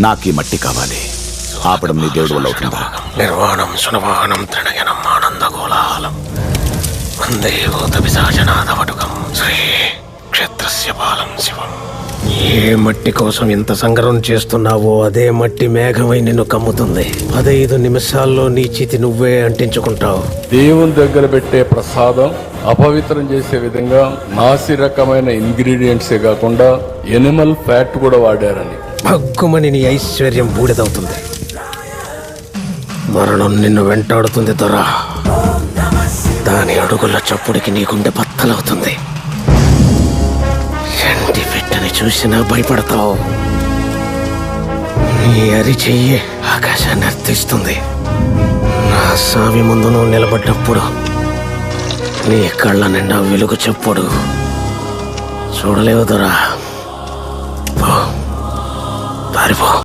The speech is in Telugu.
నాకు ఈ మట్టి కావాలి. ఆపడం నీ దేవుడు వల్ల అవుతుందా? నిర్వాణం సునవాహనం తృణయనం ఆనందగోళాలం వందే భూత పిశాచనాథవటుకం శ్రీ క్షేత్రస్య పాలం శివం. ఏ మట్టి కోసం ఇంత సంగ్రహం చేస్తున్నావో అదే మట్టి మేఘమై నిన్ను కమ్ముతుంది. పదైదు నిమిషాల్లో నీ చితి నువ్వే అంటించుకుంటావు. దేవుని దగ్గర పెట్టే ప్రసాదం అపవిత్రం చేసే విధంగా నాసి రకమైన ఇంగ్రీడియంట్సే కాకుండా ఎనిమల్ ఫ్యాట్ కూడా వాడారని. భగ్గుమని నీ ఐశ్వర్యం బూడిదవుతుంది. మరణం నిన్ను వెంటాడుతుంది దొరా. దాని అడుగుల చప్పుడికి నీ గుండె బత్తలవుతుంది ఎంటి పెట్టని చూసినా భయపడతావు? నీ అరిచెయ్యి ఆకాశాన్ని అర్థిస్తుంది. నా సావి ముందు నువ్వు నిలబడ్డప్పుడు నీ కళ్ళ నిండా వెలుగు చెప్పుడు. చూడలేవు దొరా. galiba.